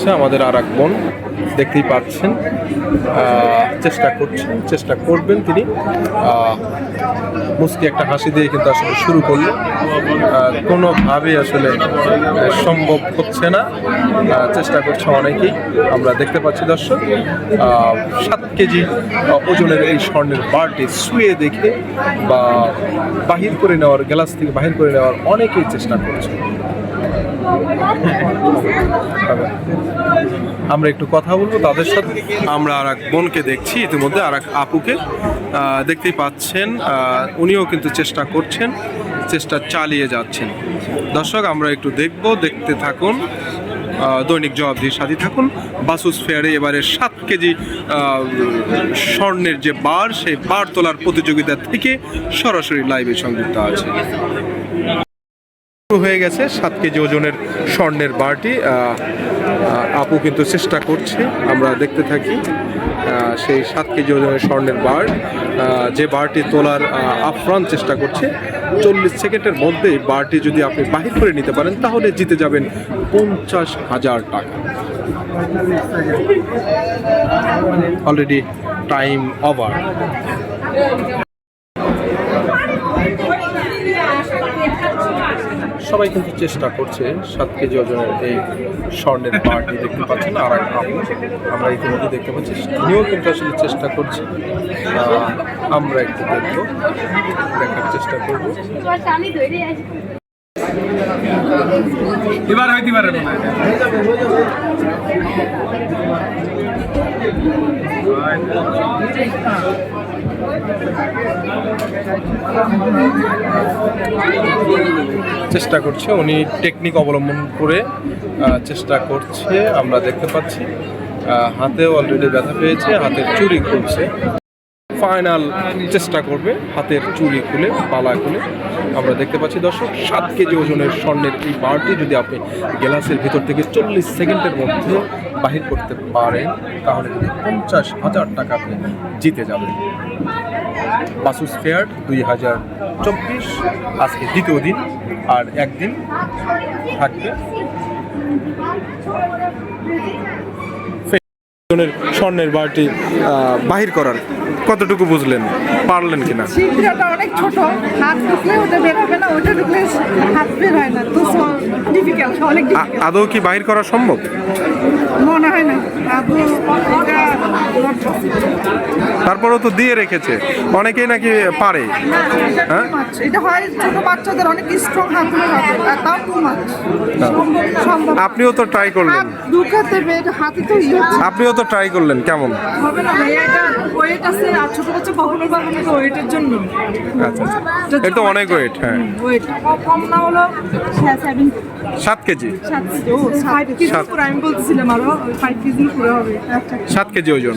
আসছে আমাদের আর এক বোন দেখতেই পাচ্ছেন চেষ্টা করছেন, চেষ্টা করবেন তিনি। মুস্কি একটা হাসি দিয়ে কিন্তু আসলে শুরু করলেন। কোনোভাবে আসলে সম্ভব হচ্ছে না। চেষ্টা করছে অনেকেই। আমরা দেখতে পাচ্ছি দর্শক সাত কেজি ওজনের এই স্বর্ণের বারটি শুয়ে দেখে বা বাহির করে নেওয়ার, গ্লাস থেকে বাহির করে নেওয়ার অনেকেই চেষ্টা করছে। আমরা একটু কথা বলব তাদের সাথে। আমরা আর এক বোনকে দেখছি, ইতিমধ্যে আর এক আপুকে। দেখতেই পাচ্ছেন উনিও কিন্তু চেষ্টা করছেন, চেষ্টা চালিয়ে যাচ্ছেন। দর্শক, আমরা একটু দেখব, দেখতে থাকুন দৈনিক জবাবদিহির সাথে থাকুন। বাসুস ফেয়ারে এবারে সাত কেজি স্বর্ণের যে বার, সেই বার তোলার প্রতিযোগিতা থেকে সরাসরি লাইভে সংযুক্ত আছে। হয়ে গেছে সাত কেজি ওজনের স্বর্ণের বারটি আপু কিন্তু চেষ্টা করছে, আমরা দেখতে থাকি সেই সাত কেজি ওজনের স্বর্ণের বার। যে বারটি তোলার আপ্রাণ চেষ্টা করছে, চল্লিশ সেকেন্ডের মধ্যে বারটি যদি আপনি বাহির করে নিতে পারেন, তাহলে জিতে যাবেন পঞ্চাশ হাজার টাকা। অলরেডি টাইম ওভার সবাই কিন্তু চেষ্টা করছে সাত কেজি ওজনের এই স্বর্ণের বারটি দেখতে পাচ্ছেন আর এক আমরা ইতিমধ্যে দেখতে পাচ্ছি তিনিও কিন্তু আসলে চেষ্টা করছে। আমরা একটু দেখব, দেখার চেষ্টা করব। এবার হইতে পারে। চেষ্টা করছে উনি টেকনিক অবলম্বন করে চেষ্টা করছে আমরা দেখতে পাচ্ছি। আহ, হাতে অলরেডি ব্যথা পেয়েছে হাতের চুরি খুলছে। ফাইনাল চেষ্টা করবে হাতের চুরি খুলে পালা খুলে। আমরা দেখতে পাচ্ছি দর্শক সাত কেজি ওজনের স্বর্ণের এই বারটি যদি আপনি গ্লাসের ভিতর থেকে চল্লিশ সেকেন্ডের মধ্যে বাহির করতে পারেন তাহলে কিন্তু পঞ্চাশ হাজার টাকা আপনি জিতে যাবেন। বাসুস ফেয়ার দুই হাজার চব্বিশ আজকে দ্বিতীয় দিন আর একদিন থাকবে। স্বর্ণের বারটি বাহির করার। কতটুকু বুঝলেন? পারলেন কিনা? ছিদ্রটা অনেক ছোট হাত ঢুকলে ওটা বের হবে না ওটা ঢুকলে হাত বের হয় না তো ডিফিকাল্ট অনেক আদৌ কি বাহির করা সম্ভব? মনে হয় না এটা। তারপরেও তো দিয়ে রেখেছে। অনেকেই নাকি পারে। এটা হ্যাঁ? এটা হয় ছোট বাচ্চাদের অনেক স্ট্রং হাত হবে তাও টু মাছ আপনিও তো ট্রাই করলেন। হাত বের হাতে তো ইয়ে আপনিও তো ট্রাই করলেন কেমন? হবে না এটা ওয়েট আছে আর ছোট বাচ্চা কখনো পাবে না ওয়েটের জন্য। আচ্ছা আচ্ছা। এটা তো অনেক ওয়েট হ্যাঁ। ওয়েট কম না হলো সেভেন সাত কেজি? সাত কেজি ও কেজি পুরো আমি বলতেছিলাম আরও ফাইভ কেজি পুরো হবে। আচ্ছা কেজি ওজন।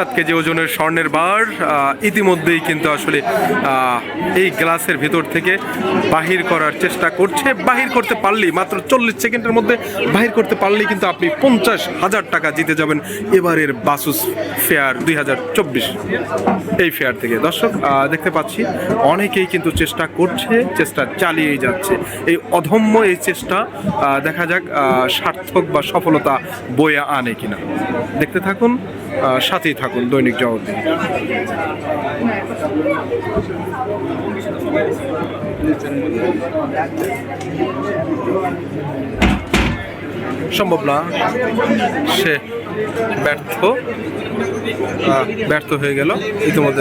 সাত কেজি ওজনের স্বর্ণের বার ইতিমধ্যেই কিন্তু আসলে এই গ্লাসের ভেতর থেকে বাহির করার চেষ্টা করছে। বাহির করতে পারলেই, মাত্র চল্লিশ সেকেন্ডের মধ্যে বাহির করতে পারলেই কিন্তু আপনি পঞ্চাশ হাজার টাকা জিতে যাবেন এবারের বাসুস ফেয়ার দুই হাজার চব্বিশ। এই ফেয়ার থেকে। দর্শক দেখতে পাচ্ছি, অনেকেই কিন্তু চেষ্টা করছে, চেষ্টা চালিয়েই যাচ্ছে। এই অধম্য এই চেষ্টা দেখা যাক সার্থক বা সফলতা বয়ে আনে কিনা। দেখতে থাকুন সাথেই থাকুন দৈনিক জগতে সম্ভব না সে ব্যর্থ ব্যর্থ হয়ে গেল ইতিমধ্যে।